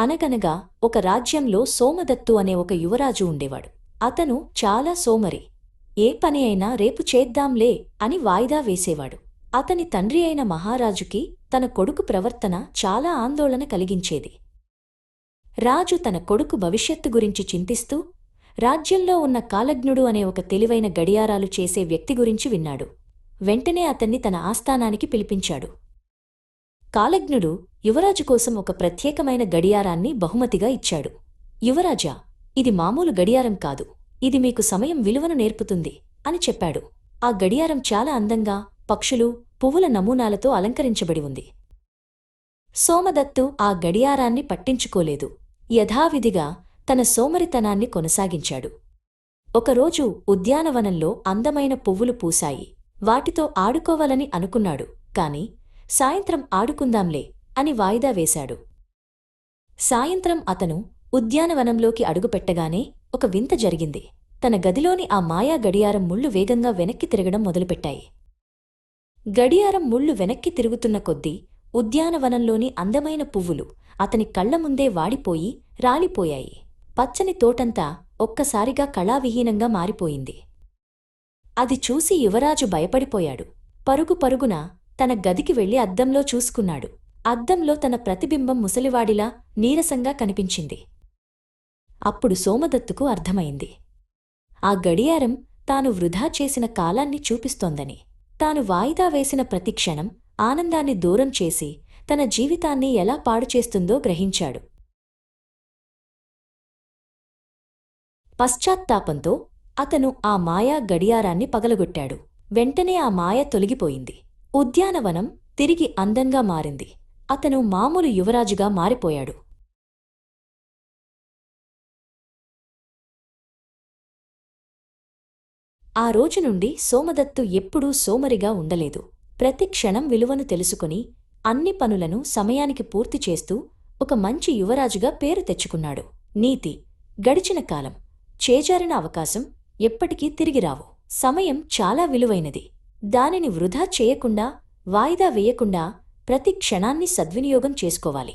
అనగనగా ఒక రాజ్యంలో సోమదత్తు అనే ఒక యువరాజు ఉండేవాడు. అతను చాలా సోమరి. ఏ పని అయినా రేపు చేద్దాంలే అని వాయిదా వేసేవాడు. అతని తండ్రి అయిన మహారాజుకి తన కొడుకు ప్రవర్తన చాలా ఆందోళన కలిగించేది. రాజు తన కొడుకు భవిష్యత్తు గురించి చింతిస్తూ రాజ్యంలో ఉన్న కాలజ్ఞుడు అనే ఒక తెలివైన గడియారాలు చేసే వ్యక్తి గురించి విన్నాడు. వెంటనే అతన్ని తన ఆస్థానానికి పిలిపించాడు. కాలజ్ఞుడు యువరాజు కోసం ఒక ప్రత్యేకమైన గడియారాన్ని బహుమతిగా ఇచ్చాడు. యువరాజా ఇది మామూలు గడియారం కాదు. ఇది మీకు సమయం విలువను నేర్పుతుంది అని చెప్పాడు. ఆ గడియారం చాలా అందంగా పక్షులు పువ్వుల నమూనాలతో అలంకరించబడి ఉంది. సోమదత్తు ఆ గడియారాన్ని పట్టించుకోలేదు. యథావిధిగా తన సోమరితనాన్ని కొనసాగించాడు. ఒకరోజు ఉద్యానవనంలో అందమైన పువ్వులు పూశాయి. వాటితో ఆడుకోవాలని అనుకున్నాడు. కాని సాయంత్రం ఆడుకుందాంలే అని వాయిదా వేశాడు. సాయంత్రం అతను ఉద్యానవనంలోకి అడుగుపెట్టగానే ఒక వింత జరిగింది. తన గదిలోని ఆ మాయా గడియారం ముళ్ళు వేగంగా వెనక్కి తిరగడం మొదలుపెట్టాయి. గడియారం ముళ్ళు వెనక్కి తిరుగుతున్న కొద్దీ ఉద్యానవనంలోని అందమైన పువ్వులు అతని కళ్ళ ముందే వాడిపోయి రాలిపోయాయి. పచ్చని తోటంతా ఒక్కసారిగా కళావిహీనంగా మారిపోయింది. అది చూసి యువరాజు భయపడిపోయాడు. పరుగు పరుగున తన గదికి వెళ్ళి అద్దంలో చూసుకున్నాడు. అద్దంలో తన ప్రతిబింబం ముసలివాడిలా నీరసంగా కనిపించింది. అప్పుడు సోమదత్తుకు అర్థమైంది. ఆ గడియారం తాను వృధా చేసిన కాలాన్ని చూపిస్తోందని. తాను వాయిదా వేసిన ప్రతి క్షణం ఆనందాన్ని దూరం చేసి తన జీవితాన్ని ఎలా పాడుచేస్తుందో గ్రహించాడు. పశ్చాత్తాపంతో అతను ఆ మాయా గడియారాన్ని పగలగొట్టాడు. వెంటనే ఆ మాయ తొలగిపోయింది. ఉద్యానవనం తిరిగి అందంగా మారింది. అతను మామూలు యువరాజుగా మారిపోయాడు. ఆ రోజు నుండి సోమదత్తు ఎప్పుడూ సోమరిగా ఉండలేదు. ప్రతి క్షణం విలువను తెలుసుకుని అన్ని పనులను సమయానికి పూర్తి చేస్తూ ఒక మంచి యువరాజుగా పేరు తెచ్చుకున్నాడు. నీతి గడిచిన కాలం చేజారిన అవకాశం ఎప్పటికీ తిరిగిరావు సమయం చాలా విలువైనది. దానిని వృధా చేయకుండా వాయిదా వేయకుండా ప్రతి క్షణాన్ని సద్వినియోగం చేసుకోవాలి.